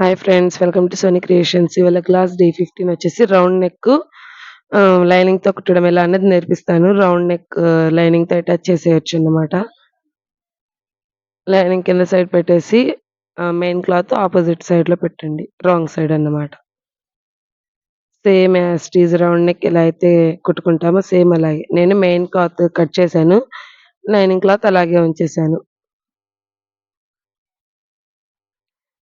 Hi friends welcome to Sony creations ఇవాళ class day fifteen వచ్చేసి round neck లైనింగ్తో కుట్టడం ఎలా అనేది నేర్పిస్తాను. రౌండ్ నెక్ లైనింగ్తో అటాచ్ చేసేయచ్చు అన్నమాట. లైనింగ్ కింద సైడ్ పెట్టేసి మెయిన్ క్లాత్ ఆపోజిట్ సైడ్లో పెట్టండి. రాంగ్ సైడ్ అన్నమాట. సేమ్ యాస్టీజ్ రౌండ్ నెక్ ఎలా అయితే కుట్టుకుంటామో సేమ్ అలాగే. నేను మెయిన్ క్లాత్ కట్ చేశాను. లైనింగ్ క్లాత్ అలాగే ఉంచేసాను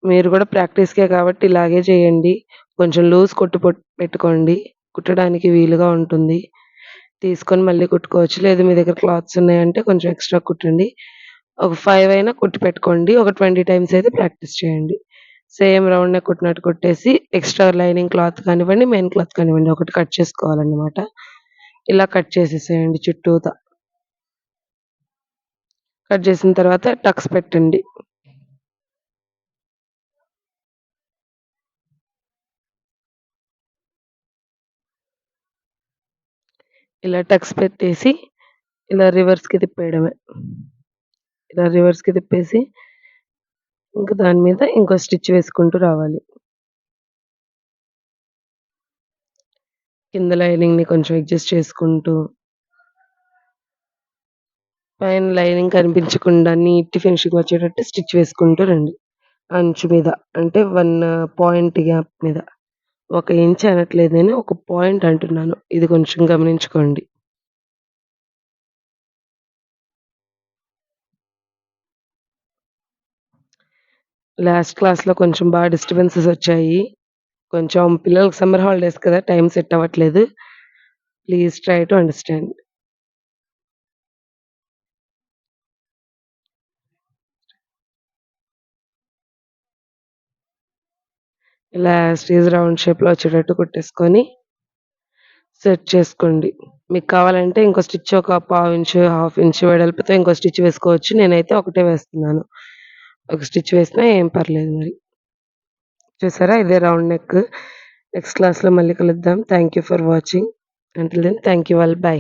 మీరు కూడా ప్రాక్టీస్‌కే కాబట్టి ఇలాగే చేయండి. కొంచెం లూజ్ కుట్టు పెట్టుకోండి. కుట్టడానికి వీలుగా ఉంటుంది. తీసుకొని మళ్ళీ కుట్టుకోవచ్చు. లేదు మీ దగ్గర క్లాత్స్ ఉన్నాయంటే కొంచెం ఎక్స్‌ట్రా కుట్టండి. ఒక ఫైవ్ అయినా కుట్టి పెట్టుకోండి. ఒక 20 టైమ్స్ అయితే ప్రాక్టీస్ చేయండి. సేమ్ రౌండ్ నెక్ కుట్టినట్టు కుట్టేసి ఎక్స్‌ట్రా లైనింగ్ క్లాత్ కానివ్వండి, మెయిన్ క్లాత్ కానివ్వండి ఒకటి కట్ చేసుకోవాలన్నమాట. ఇలా కట్ చేసేసేయండి చుట్టూతా. కట్ చేసిన తర్వాత టక్స్ పెట్టండి. ఇలా టక్స్ పెట్టేసి ఇలా రివర్స్‌కి తిప్పేయడమే. ఇలా రివర్స్‌కి తిప్పేసి ఇంకా దాని మీద ఇంకో స్టిచ్ వేసుకుంటూ రావాలి. కింద లైనింగ్‌ని కొంచెం అడ్జస్ట్ చేసుకుంటూ పైన లైనింగ్ కనిపించకుండా నీట్ ఫినిషింగ్ వచ్చేటట్టు స్టిచ్ వేసుకుంటూ రండి. అంచు మీద అంటే వన్ పాయింట్ గ్యాప్ మీద. ఒక ఇంచ్ అనట్లేదు నేను. ఒక పాయింట్ అంటున్నాను. ఇది కొంచెం గమనించుకోండి. లాస్ట్ క్లాస్‌లో కొంచెం బాగా డిస్టర్బెన్సెస్ వచ్చాయి. కొంచెం పిల్లలకి సమ్మర్ హాలిడేస్ కదా! టైం సెట్ అవ్వట్లేదు. Please try to understand. ఇలా స్టేజ్ రౌండ్ షేప్‌లో వచ్చేటట్టు కుట్టేసుకొని సెట్ చేసుకోండి. మీకు కావాలంటే ఇంకో స్టిచ్ ఒక పావు ఇంచు, హాఫ్ ఇంచు వెడల్పుతో ఇంకో స్టిచ్ వేసుకోవచ్చు. నేనైతే ఒకటే వేస్తున్నాను. ఒక స్టిచ్ వేసినా ఏం పర్లేదు మరి. చూసారా ఇదే రౌండ్ నెక్. నెక్స్ట్ క్లాస్‌లో మళ్ళీ కలుద్దాం. Thank you for watching. Until then thank you all. Bye.